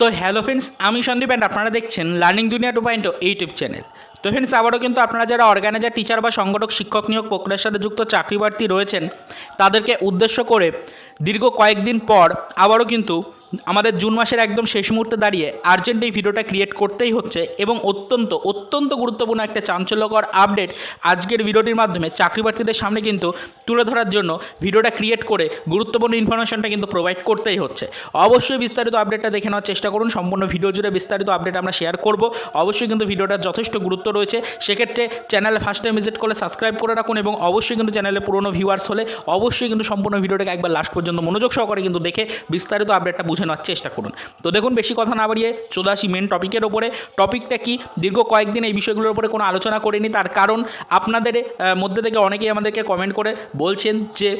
তো hello friends আমি Sandeep and আপনারা দেখছেন learning Duniya two point YouTube channel তো ফ্রেন্ডস আবারও কিন্তু আপনারা যারা অর্গানাইজার টিচার বা সংগঠক, শিক্ষক নিয়োগ প্রক্রিয়ার সাথে যুক্ত চাকরি প্রার্থী রয়েছেন, তাদেরকে উদ্দেশ্য করে দীর্ঘ কয়েকদিন পর আবারও কিন্তু আমাদের জুন মাসের একদম শেষ মুহূর্তে দাঁড়িয়ে আর্জেন্ট এই ভিডিওটা ক্রিয়েট করতেই হচ্ছে এবং অত্যন্ত অত্যন্ত গুরুত্বপূর্ণ একটা চাঞ্চল্যকর আপডেট আজকের ভিডিওটির মাধ্যমে চাকরি প্রার্থীদের সামনে কিন্তু তুলে ধরার জন্য ভিডিওটা ক্রিয়েট করে গুরুত্বপূর্ণ ইনফরমেশনটা কিন্তু প্রোভাইড করতেই হচ্ছে। অবশ্যই বিস্তারিত আপডেটটা দেখে নেওয়ার চেষ্টা করুন, সম্পূর্ণ ভিডিও জুড়ে বিস্তারিত আপডেট আমরা শেয়ার করব। অবশ্যই কিন্তু ভিডিওটার যথেষ্ট গুরুত্ব রয়েছে। সেক্ষেত্রে চ্যানেলে ফার্স্ট টাইম ভিজিট করলে সাবস্ক্রাইব করে রাখুন এবং অবশ্যই কিন্তু চ্যানেলে পুরনো ভিউয়ার্স হলে অবশ্যই কিন্তু সম্পূর্ণ ভিডিওটাকে একবার লাস্ট পর্যন্ত মনোযোগ সহকারে কিন্তু দেখে বিস্তারিত আপডেটটা বুঝে নেওয়ার চেষ্টা করুন। তো দেখুন, বেশি কথা না বাড়িয়ে চলে আসি মেন টপিকের ওপরে। টপিকটা কি? দীর্ঘ কয়েকদিন এই বিষয়গুলোর উপরে কোনো আলোচনা করিনি। তার কারণ আপনাদের মধ্যে থেকে অনেকেই আমাদেরকে কমেন্ট করে বলছেন যে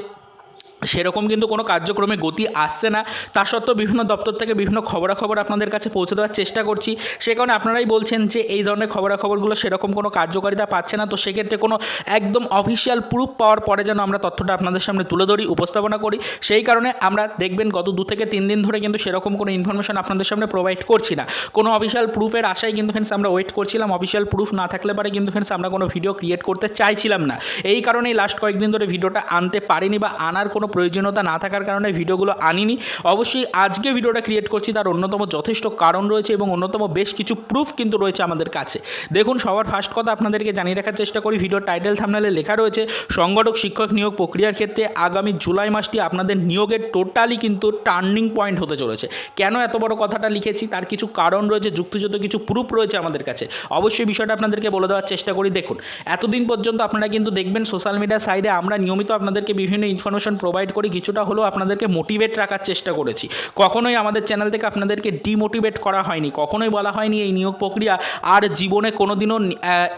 সেরকম কিন্তু কোনো কার্যক্রমে গতি আসছে না। তা সত্ত্বেও বিভিন্ন দপ্তর থেকে বিভিন্ন খবরাখবর আপনাদের কাছে পৌঁছে দেওয়ার চেষ্টা করছি। সে কারণে আপনারাই বলছেন যে এই ধরনের খবরাখবরগুলো সেরকম কোনো কার্যকারিতা পাচ্ছে না। তো সেক্ষেত্রে কোনো একদম অফিসিয়াল প্রুফ পাওয়ার পরে যেন আমরা তথ্যটা আপনাদের সামনে তুলে ধরি, উপস্থাপনা করি। সেই কারণে আমরা দেখবেন গত দু থেকে তিন দিন ধরে কিন্তু সেরকম কোনো ইনফরমেশন আপনাদের সামনে প্রোভাইড করছি না। কোনো অফিসিয়াল প্রুফের আশায় কিন্তু ফ্রেন্ডস আমরা ওয়েট করছিলাম। অফিসিয়াল প্রুফ না থাকলে পারে কিন্তু ফ্রেন্ডস আমরা কোনো ভিডিও ক্রিয়েট করতে চাইছিলাম না। এই কারণেই লাস্ট কয়েকদিন ধরে ভিডিওটা আনতে পারিনি বা আনার কোনো প্রয়োজনীয়তা না থাকার কারণে ভিডিওগুলো আনিনি। অবশ্যই আজকে ভিডিওটা ক্রিয়েট করছি, তার অন্যতম যথেষ্ট কারণ রয়েছে এবং অন্যতম বেশ কিছু প্রুফ কিন্তু রয়েছে আমাদের কাছে। দেখুন, সবার ফার্স্ট কথা আপনাদেরকে জানিয়ে রাখার চেষ্টা করি ভিডিও টাইটেল থামনালে লেখা রয়েছে, সংগঠক শিক্ষক নিয়োগ প্রক্রিয়ার ক্ষেত্রে আগামী জুলাই মাসটি আপনাদের নিয়োগের টোটালি কিন্তু টার্নিং পয়েন্ট হতে চলেছে। কেন এত বড় কথাটা লিখেছি, তার কিছু কারণ রয়েছে, যুক্তিযুক্ত কিছু প্রুফ রয়েছে আমাদের কাছে। অবশ্যই বিষয়টা আপনাদেরকে বলে দেওয়ার চেষ্টা করি। দেখুন, এতদিন পর্যন্ত আপনারা কিন্তু দেখবেন সোশ্যাল মিডিয়া সাইডে আমরা নিয়মিত আপনাদেরকে বিভিন্ন ইনফরমেশন প্রোভাইড করি, কিছুটা হলেও আপনাদেরকে মোটিভেট রাখার চেষ্টা করেছি। কখনোই আমাদের চ্যানেল থেকে আপনাদেরকে ডিমোটিভেট করা হয়নি, কখনোই বলা হয়নি এই নিয়োগ প্রক্রিয়া আর জীবনে কোনোদিনও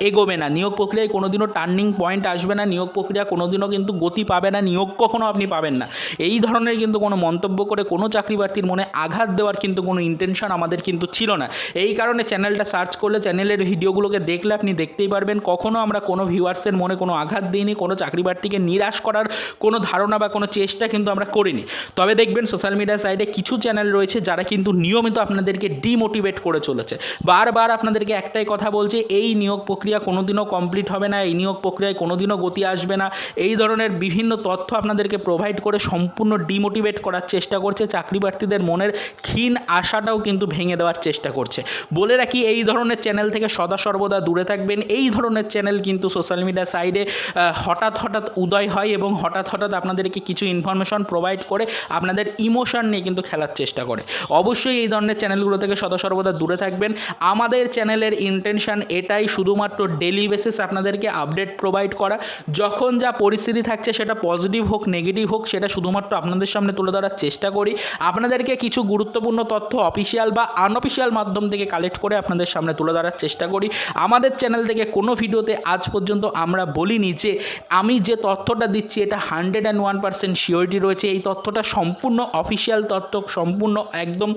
এগোবে না। নিয়োগ প্রক্রিয়ায় কোনোদিনও টার্নিং পয়েন্ট আসবে না, নিয়োগ প্রক্রিয়া কোনোদিনও কিন্তু গতি পাবে না, নিয়োগ কখনো আপনি পাবেন না। এই ধরনের কিন্তু কোনো মন্তব্য করে কোনো চাকরি প্রার্থীর মনে আঘাত দেওয়ার কিন্তু কোনো ইন্টেনশন আমাদের কিন্তু ছিল না। এই কারণে চ্যানেলটা সার্চ করলে চ্যানেলের ভিডিওগুলোকে দেখলে আপনি দেখতেই পারবেন, কখনো আমরা কোনো ভিউয়ার্সের মনে কোনো আঘাত দিইনি, কোনো চাকরি প্রার্থীকে নিরাশ করার কোনো ধারণা বা কোনো চেষ্টা কিন্তু আমরা করিনি। তবে দেখবেন সোশ্যাল মিডিয়া সাইডে কিছু চ্যানেল রয়েছে যারা কিন্তু নিয়মিত আপনাদেরকে ডিমোটিভেট করে চলেছে। বারবার আপনাদেরকে একটাই কথা বলছে, এই নিয়োগ প্রক্রিয়া কোনোদিনও কমপ্লিট হবে না, এই নিয়োগ প্রক্রিয়ায় কোনোদিনও গতি আসবে না। এই ধরনের বিভিন্ন তথ্য আপনাদেরকে প্রোভাইড করে সম্পূর্ণ ডিমোটিভেট করার চেষ্টা করছে, চাকরি প্রার্থীদের মনের ক্ষীণ আশাটাও কিন্তু ভেঙে দেওয়ার চেষ্টা করছে। বলে রাখি, এই ধরনের চ্যানেল থেকে সদা সর্বদা দূরে থাকবেন। এই ধরনের চ্যানেল কিন্তু সোশ্যাল মিডিয়া সাইডে হঠাৎ হঠাৎ উদয় হয় এবং হঠাৎ হঠাৎ আপনাদেরকে কিছু ইনফরমেশন প্রোভাইড করে আপনাদের ইমোশন নিয়ে কিন্তু খেলার চেষ্টা করে। অবশ্যই এই ধরনের চ্যানেলগুলো থেকে সদা দূরে থাকবেন। আমাদের চ্যানেলের ইন্টেনশন এটাই শুধুমাত্র ডেলি বেসিস আপনাদেরকে আপডেট প্রোভাইড করা। যখন যা পরিস্থিতি থাকছে সেটা পজিটিভ হোক নেগেটিভ হোক, সেটা শুধুমাত্র আপনাদের সামনে তুলে ধরার চেষ্টা করি। আপনাদেরকে কিছু গুরুত্বপূর্ণ তথ্য অফিসিয়াল বা আনঅফিসিয়াল মাধ্যম থেকে কালেক্ট করে আপনাদের সামনে তুলে ধরার চেষ্টা করি। আমাদের চ্যানেল থেকে কোনো ভিডিওতে আজ পর্যন্ত আমরা বলিনি যে আমি যে তথ্যটা দিচ্ছি এটা hundred and one percent surety রয়েছে। এই তথ্যটা সম্পূর্ণ অফিসিয়াল তথ্য, সম্পূর্ণ একদম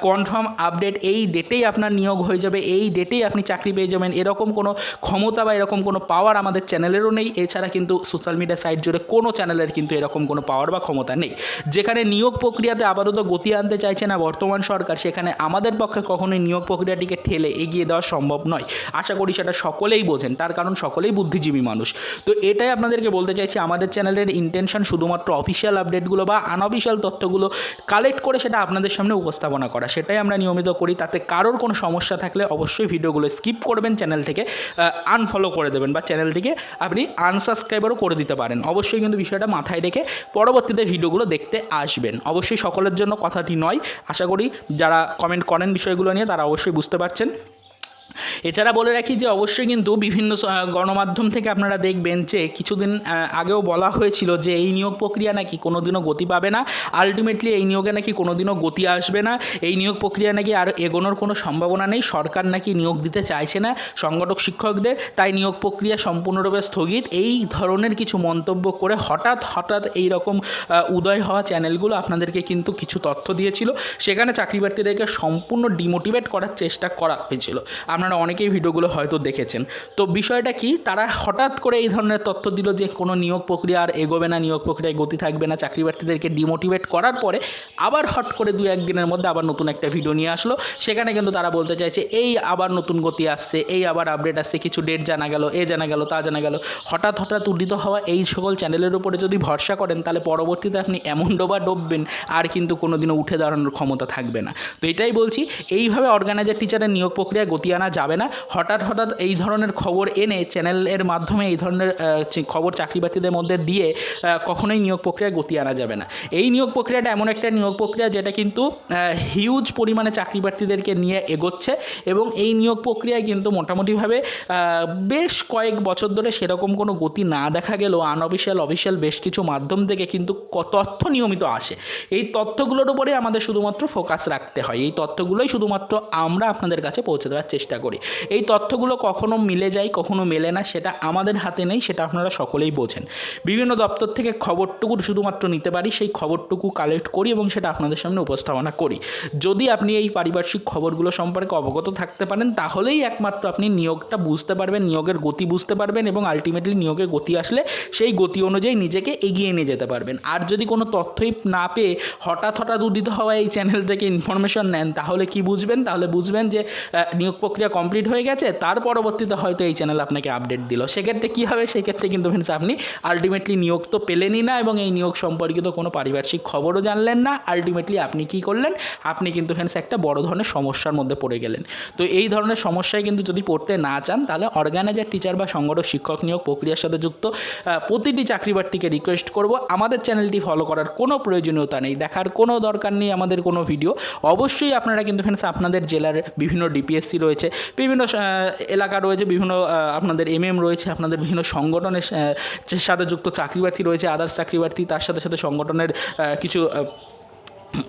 কনফার্ম আপডেট। এই ডেটেই আপনার নিয়োগ হয়ে যাবে। এই ডেটেই আপনি চাকরি পেয়ে যাবেন। এরকম কোনো ক্ষমতা বা এরকম কোনো পাওয়ার আমাদের চ্যানেলেরও নেই। এছাড়া কিন্তু সোশ্যাল মিডিয়া সাইট জুড়ে কোনো চ্যানেলের কিন্তু এরকম কোনো পাওয়ার বা ক্ষমতা নেই। যেখানে নিয়োগ প্রক্রিয়াতে আপাতত গতি আনতে চাইছে না বর্তমান সরকার, সেখানে আমাদের পক্ষে কখনোই নিয়োগ প্রক্রিয়াটিকে ঠেলে এগিয়ে দেওয়া সম্ভব নয়। আশা করি সেটা সকলেই বোঝেন। তার কারণ সকলেই বুদ্ধিজীবী মানুষ। তো এটাই আপনাদেরকে বলতে চাইছি। আমাদের চ্যানেলের ইন্টেনশন শুধুমাত্র অফিসিয়াল আপডেটগুলো বা আনঅফিসিয়াল তথ্যগুলো কালেক্ট করে সেটা আপনাদের সামনে উপস্থাপনা করা। সেটাই আমরা নিয়মিত করি, তাতে কারোর কোনো সমস্যা থাকলে অবশ্যই ভিডিওগুলো স্কিপ করবেন চ্যানেল থেকে আনফলো করে দেবেন বা চ্যানেলটিকে আপনি আনসাবস্ক্রাইবারও করে দিতে পারেন। অবশ্যই কিন্তু বিষয়টা মাথায় রেখে পরবর্তীতে ভিডিওগুলো দেখতে আসবেন। অবশ্যই সকলের জন্য কথাটি নয়। আশা করি যারা কমেন্ট করেন বিষয়গুলো নিয়ে, তারা অবশ্যই বুঝতে পারছেন। এছাড়া বলে রাখি যে অবশ্যই কিন্তু বিভিন্ন গণমাধ্যম থেকে আপনারা দেখবেন যে কিছুদিন আগেও বলা হয়েছিল যে এই নিয়োগ প্রক্রিয়া নাকি কোনোদিনও গতি পাবে না। আলটিমেটলি এই নিয়োগে নাকি কোনোদিনও গতি আসবে না। এই নিয়োগ প্রক্রিয়া নাকি আর এগোনোর কোনো সম্ভাবনা নেই। সরকার নাকি নিয়োগ দিতে চাইছে না সংগঠক শিক্ষকদের। তাই নিয়োগ প্রক্রিয়া সম্পূর্ণরূপে স্থগিত। এই ধরনের কিছু মন্তব্য করে হঠাৎ হঠাৎ এই রকম উদয় হওয়া চ্যানেলগুলো আপনাদেরকে কিন্তু কিছু তথ্য দিয়েছিল। সেখানে চাকরি প্রার্থীদেরকে সম্পূর্ণ ডিমোটিভেট করার চেষ্টা করা হয়েছিল। আপনারা অনেকেই ভিডিওগুলো হয়তো দেখেছেন। তো বিষয়টা কি? তারা হঠাৎ করে এই ধরনের তথ্য দিল যে কোনো নিয়োগ প্রক্রিয়া আর এগোবে না, নিয়োগ প্রক্রিয়ায় গতি থাকবে না, চাকরি প্রার্থীদেরকে ডিমোটিভেট করার পরে আবার হট করে দু একদিনের মধ্যে আবার নতুন একটা ভিডিও নিয়ে আসলো। সেখানে কিন্তু তারা বলতে চাইছে, এই আবার নতুন গতি আসছে, এই আবার আপডেট আসছে, কিছু ডেট জানা গেল, এ জানা গেল, তা জানা গেল। হঠাৎ হঠাৎ উদ্দিত হওয়া এই সকল চ্যানেলের উপরে যদি ভরসা করেন, তাহলে পরবর্তীতে আপনি এমন ডোবা ডুববেন, আর কিন্তু কোনোদিনও উঠে দাঁড়ানোর ক্ষমতা থাকবে না। তো এটাই বলছি, এইভাবে অর্গানাইজার টিচারের নিয়োগ প্রক্রিয়া গতি আনা যাবে না। হঠাৎ হঠাৎ এই ধরনের খবর এনে চ্যানেলের মাধ্যমে এই ধরনের খবর চাকরিবাতিদের মধ্যে দিয়ে কখনোই নিয়োগ প্রক্রিয়া গতি আনা যাবে না। এই নিয়োগ প্রক্রিয়াটা এমন একটা নিয়োগ প্রক্রিয়া যেটা কিন্তু হিউজ পরিমাণে চাকরি প্রার্থীদেরকে নিয়ে এগোচ্ছে এবং এই নিয়োগ প্রক্রিয়ায় কিন্তু মোটামুটিভাবে বেশ কয়েক বছর ধরে সেরকম কোনো গতি না দেখা গেলেও আনঅফিসিয়াল অফিসিয়াল বেশ কিছু মাধ্যম থেকে কিন্তু তথ্য নিয়মিত আসে। এই তথ্যগুলোর উপরে আমাদের শুধুমাত্র ফোকাস রাখতে হয়। এই তথ্যগুলোই শুধুমাত্র আমরা আপনাদের কাছে পৌঁছে দেওয়ার চেষ্টা করি। এই তথ্যগুলো কখনো মিলে যায়, কখনো মেলে না, সেটা আমাদের হাতে নেই, সেটা আপনারা সকলেই বোঝেন। বিভিন্ন দপ্তর থেকে খবরটুকু শুধুমাত্র নিতে পারি, সেই খবরটুকু কালেক্ট করি এবং সেটা আপনাদের সামনে উপস্থাপনা করি। যদি আপনি এই পারিপার্শ্বিক খবরগুলো সম্পর্কে অবগত থাকতে পারেন, তাহলেই একমাত্র আপনি নিয়োগটা বুঝতে পারবেন, নিয়োগের গতি বুঝতে পারবেন এবং আলটিমেটলি নিয়োগের গতি আসলে সেই গতি অনুযায়ী নিজেকে এগিয়ে নিয়ে যেতে পারবেন। আর যদি কোনো তথ্যই না পেয়ে হঠাৎ হঠাৎ উদিত হওয়া এই চ্যানেল থেকে ইনফরমেশন নেন, তাহলে কি বুঝবেন? তাহলে বুঝবেন যে নিয়োগ প্রক্রিয়া কমপ্লিট হয়ে গেছে, তার পরবর্তীতে হয়তো এই চ্যানেল আপনাকে আপডেট দিল। সেক্ষেত্রে কী হবে? সেক্ষেত্রে কিন্তু ফ্রেন্ডস আপনি আলটিমেটলি নিয়োগ তো পেলেনই না এবং এই নিয়োগ সম্পর্কিত কোনো পারিপার্শ্বিক খবরও জানলেন না। আলটিমেটলি আপনি কি করলেন? আপনি কিন্তু ফ্রেন্ডস একটা বড় ধরনের সমস্যার মধ্যে পড়ে গেলেন। তো এই ধরনের সমস্যায় কিন্তু যদি পড়তে না চান, তাহলে অর্গানাইজার টিচার বা সংগঠক, শিক্ষক নিয়োগ প্রক্রিয়ার সাথে যুক্ত প্রতিটি চাকরি প্রার্থীকে রিকোয়েস্ট করব। আমাদের চ্যানেলটি ফলো করার কোনো প্রয়োজনীয়তা নেই। দেখার কোনো দরকার নেই আমাদের কোনো ভিডিও অবশ্যই আপনারা কিন্তু ফ্রেন্ডস আপনাদের জেলার বিভিন্ন ডিপিএসসি রয়েছে। বিভিন্ন এলাকা রয়েছে, বিভিন্ন আপনাদের এম এম রয়েছে, আপনাদের বিভিন্ন সংগঠনের সাথে যুক্ত চাকরি প্রার্থী রয়েছে আদার্স চাকরি প্রার্থী তার সাথে সাথে সংগঠনের কিছু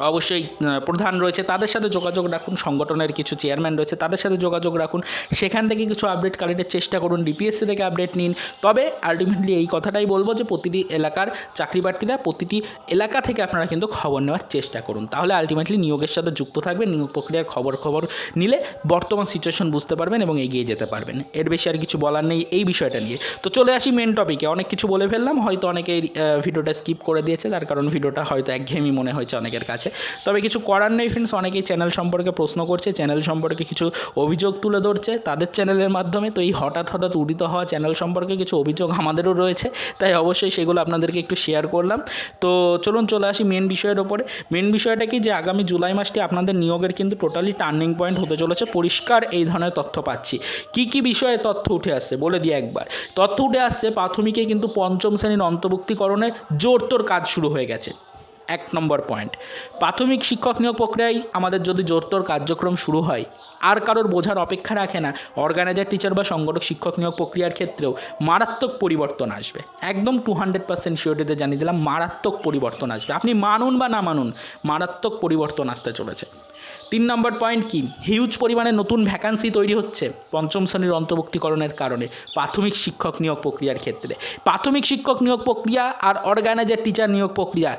অবশ্যই প্রধান রয়েছে। তাদের সাথে যোগাযোগ রাখুন সংগঠনের কিছু চেয়ারম্যান রয়েছে তাদের সাথে যোগাযোগ রাখুন। সেখান থেকে কিছু আপডেট কালেক্টের চেষ্টা করুন ডিপিএসসি থেকে আপডেট নিন। তবে আলটিমেটলি এই কথাটাই বলব যে প্রতিটি এলাকার চাকরি প্রার্থীরা প্রতিটি এলাকা থেকে আপনারা কিন্তু খবর নেওয়ার চেষ্টা করুন। তাহলে আলটিমেটলি নিয়োগের সাথে যুক্ত থাকবেন নিয়োগ প্রক্রিয়ার খবর খবর নিলে বর্তমান সিচুয়েশন বুঝতে পারবেন এবং এগিয়ে যেতে পারবেন। এর বেশি আর কিছু বলার নেই এই বিষয়টা নিয়ে। তো চলে আসি মেন টপিকে অনেক কিছু বলে ফেললাম হয়তো অনেকেই আহ, ভিডিওটা স্কিপ করে দিয়েছে তার কারণ ভিডিওটা হয়তো একঘেয়েমি মনে হয়েছে অনেকের কাছে তবে কিছু করার নেই ফ্রেন্ডস অনেকেই চ্যানেল সম্পর্কে প্রশ্ন করছে চ্যানেল সম্পর্কে কিছু অভিযোগ তুলে ধরছে, তাদের চ্যানেলের মাধ্যমে। তো এই হঠাৎ হঠাৎ উদিত হওয়া চ্যানেল সম্পর্কে কিছু অভিযোগ আমাদেরও রয়েছে, তাই অবশ্যই সেগুলো আপনাদেরকে একটু শেয়ার করলাম। তো চলুন চলে আসি মেন বিষয়ের ওপরে। মেন বিষয়টা কি? যে আগামী জুলাই মাসটি আপনাদের নিয়োগের কিন্তু টোটালি টার্নিং পয়েন্ট হতে চলেছে। পরিষ্কার এই ধরনের তথ্য পাচ্ছি। কি কি বিষয়ে তথ্য উঠে আসছে? বলে দিয়ে একবার। তথ্য উঠে আসছে, প্রাথমিকে কিন্তু পঞ্চম শ্রেণির অন্তর্ভুক্তিকরণে জোরতোর কাজ শুরু হয়ে গেছে। এক নম্বর পয়েন্ট। প্রাথমিক শিক্ষক নিয়োগ প্রক্রিয়ায় আমাদের যদি জোরতোর কার্যক্রম শুরু হয়, আর কারোর বোঝার অপেক্ষা রাখে না অর্গানাইজার টিচার বা সংগঠক শিক্ষক নিয়োগ প্রক্রিয়ার ক্ষেত্রেও মারাত্মক পরিবর্তন আসবে। একদম টু হান্ড্রেড পার্সেন্ট শিওরিটিতে জানিয়ে দিলাম, মারাত্মক পরিবর্তন আসবে। আপনি মানুন বা না মানুন, মারাত্মক পরিবর্তন আসতে চলেছে। তিন নম্বর পয়েন্ট কি? হিউজ পরিমাণে নতুন ভ্যাকান্সি তৈরি হচ্ছে পঞ্চম শ্রেণির অন্তর্ভুক্তিকরণের কারণে প্রাথমিক শিক্ষক নিয়োগ প্রক্রিয়ার ক্ষেত্রে। প্রাথমিক শিক্ষক নিয়োগ প্রক্রিয়া আর অর্গানাইজার টিচার নিয়োগ প্রক্রিয়া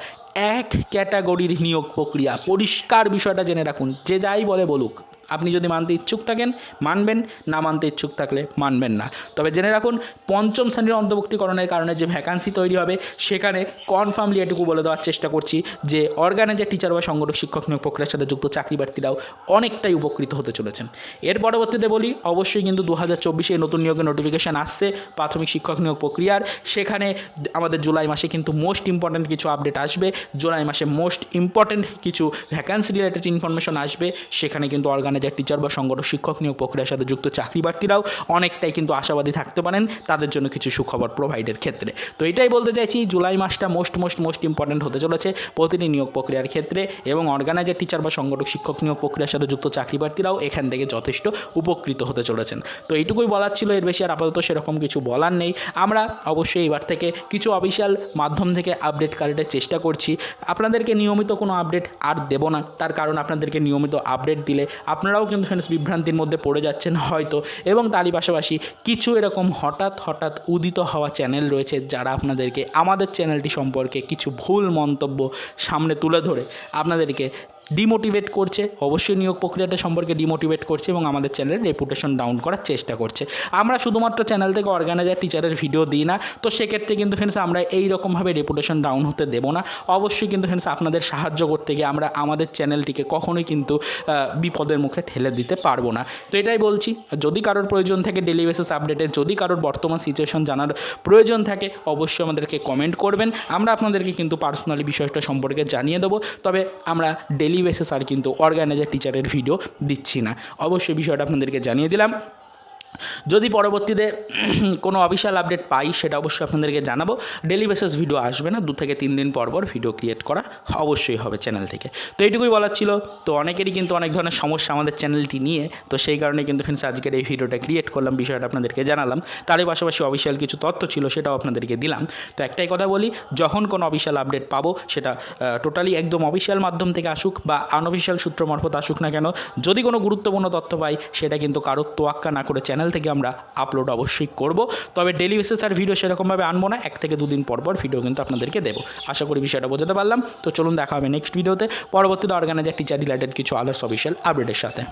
এক ক্যাটাগরির নিয়োগ প্রক্রিয়া। পরিষ্কার বিষয়টা জেনে রাখুন, যে যাই বলে বলুক। আপনি যদি মানতে ইচ্ছুক থাকেন, মানবেন, না মানতে ইচ্ছুক থাকলে মানবেন না। তবে জেনে রাখুন, পঞ্চম শ্রেণির অন্তর্ভুক্তিকরণের কারণে যে ভ্যাকান্সি তৈরি হবে, সেখানে কনফার্মলি এটুকু বলে দেওয়ার চেষ্টা করছি যে অর্গানাইজার টিচার বা সংগঠক, শিক্ষক নিয়োগ প্রক্রিয়ার সাথে যুক্ত চাকরি প্রার্থীরাও অনেকটাই উপকৃত হতে চলেছেন। এর পরবর্তীতে বলি, অবশ্যই কিন্তু দু হাজার চব্বিশে নতুন নিয়োগের নোটিফিকেশান আসছে প্রাথমিক শিক্ষক নিয়োগ প্রক্রিয়ার। সেখানে আমাদের জুলাই মাসে কিন্তু মোস্ট ইম্পর্ট্যান্ট কিছু আপডেট আসবে। জুলাই মাসে মোস্ট ইম্পর্ট্যান্ট কিছু ভ্যাকান্সি রিলেটেড ইনফরমেশন আসবে। সেখানে কিন্তু অর্গানাইজার টিচার বা সংগঠক, শিক্ষক নিয়োগ প্রক্রিয়ার সাথে যুক্ত চাকরি প্রার্থীরাও অনেকটাই কিন্তু আশাবাদী থাকতে পারেন তাদের জন্য কিছু সুখবর প্রোভাইডের ক্ষেত্রে। তো এটাই বলতে চাইছি, জুলাই মাসটা মোস্ট মোস্ট মোস্ট ইম্পর্ট্যান্ট হতে চলেছে প্রতিটি নিয়োগ প্রক্রিয়ার ক্ষেত্রে এবং অর্গানাইজার টিচার বা সংগঠক, শিক্ষক নিয়োগ প্রক্রিয়ার সাথে যুক্ত চাকরি প্রার্থীরাও এখান থেকে যথেষ্ট উপকৃত হতে চলেছেন। তো এইটুকুই বলার ছিল, এর বেশি আর আপাতত সেরকম কিছু বলার নেই। আমরা অবশ্যই এবার থেকে কিছু অফিসিয়াল মাধ্যম থেকে আপডেট কালেক্টের চেষ্টা করছি। আপনাদেরকে নিয়মিত কোনো আপডেট আর দেবো না, তার কারণ আপনাদেরকে নিয়মিত আপডেট দিলে আপনারাও কিন্তু ফ্রেন্ডস বিভ্রান্তির মধ্যে পড়ে যাচ্ছেন হয়তো। এবং তারই পাশাপাশি কিছু এরকম হঠাৎ হঠাৎ উদিত হওয়া চ্যানেল রয়েছে যারা আপনাদেরকে আমাদের চ্যানেলটি সম্পর্কে কিছু ভুল মন্তব্য সামনে তুলে ধরে। আপনাদেরকে ডিমোটিভেট করছে, অবশ্যই নিয়োগ প্রক্রিয়াটা সম্পর্কে ডিমোটিভেট করছে এবং আমাদের চ্যানেলের রেপুটেশন ডাউন করার চেষ্টা করছে। আমরা শুধুমাত্র চ্যানেল থেকে অর্গানাইজার টিচারের ভিডিও দিই না, তো সেক্ষেত্রে কিন্তু ফ্রেন্ডস আমরা এই রকমভাবে রেপুটেশন ডাউন হতে দেবো না। অবশ্যই কিন্তু ফ্রেন্ডস আপনাদের সাহায্য করতে গিয়ে আমরা আমাদের চ্যানেলটিকে কখনোই কিন্তু বিপদের মুখে ঠেলে দিতে পারব না। তো এটাই বলছি, যদি কারোর প্রয়োজন থাকে ডেলি বেসিস আপডেটের যদি কারোর বর্তমান সিচুয়েশন জানার প্রয়োজন থাকে, অবশ্যই আমাদেরকে কমেন্ট করবেন। আমরা আপনাদেরকে কিন্তু পার্সোনালি বিষয়টা সম্পর্কে জানিয়ে দেবো। তবে আমরা ডেলি বেসিস আর কিন্তু অর্গানাইজার টিচারের ভিডিও দিচ্ছি না। অবশ্যই বিষয়টা আপনাদেরকে জানিয়ে দিলাম। যদি পরবর্তীতে কোনো অফিসিয়াল আপডেট পাই, সেটা অবশ্যই আপনাদেরকে জানাব। ডেলি বেসিস ভিডিও আসবে না, দু থেকে তিন দিন পর পর ভিডিও ক্রিয়েট করা অবশ্যই হবে চ্যানেল থেকে। তো এইটুকুই বলার ছিল। তো অনেকেরই কিন্তু অনেক ধরনের সমস্যা আমাদের চ্যানেলটি নিয়ে। তো সেই কারণে কিন্তু ফ্রেন্ডস আজকের এই ভিডিওটা ক্রিয়েট করলাম, বিষয়টা আপনাদেরকে জানালাম। তারই পাশাপাশি অফিসিয়াল কিছু তথ্য ছিল, সেটাও আপনাদেরকে দিলাম। তো একটাই কথা বলি, যখন কোনো অফিসিয়াল আপডেট পাবো, সেটা টোটালি একদম অফিসিয়াল মাধ্যম থেকে আসুক বা আনঅফিসিয়াল সূত্র মারফত আসুক না কেন, যদি কোনো গুরুত্বপূর্ণ তথ্য পাই, সেটা কিন্তু কারোর তোয়াক্কা না করে চ্যানেল থেকে আমরা আপলোড অবশ্যই করব। তবে ডেলি বেসিস আর ভিডিও সেরকমভাবে আনব না, এক থেকে দুদিন পর পর ভিডিও কিন্তু আপনাদেরকে দেবো। আশা করি বিষয়টা বোঝাতে পারলাম। তো চলুন দেখা হবে নেক্সট ভিডিওতে পরবর্তীতে অর্গানাইজার টিচার রিলেটেড কিছু আদার্স অফিসিয়াল আপডেটের সাথে।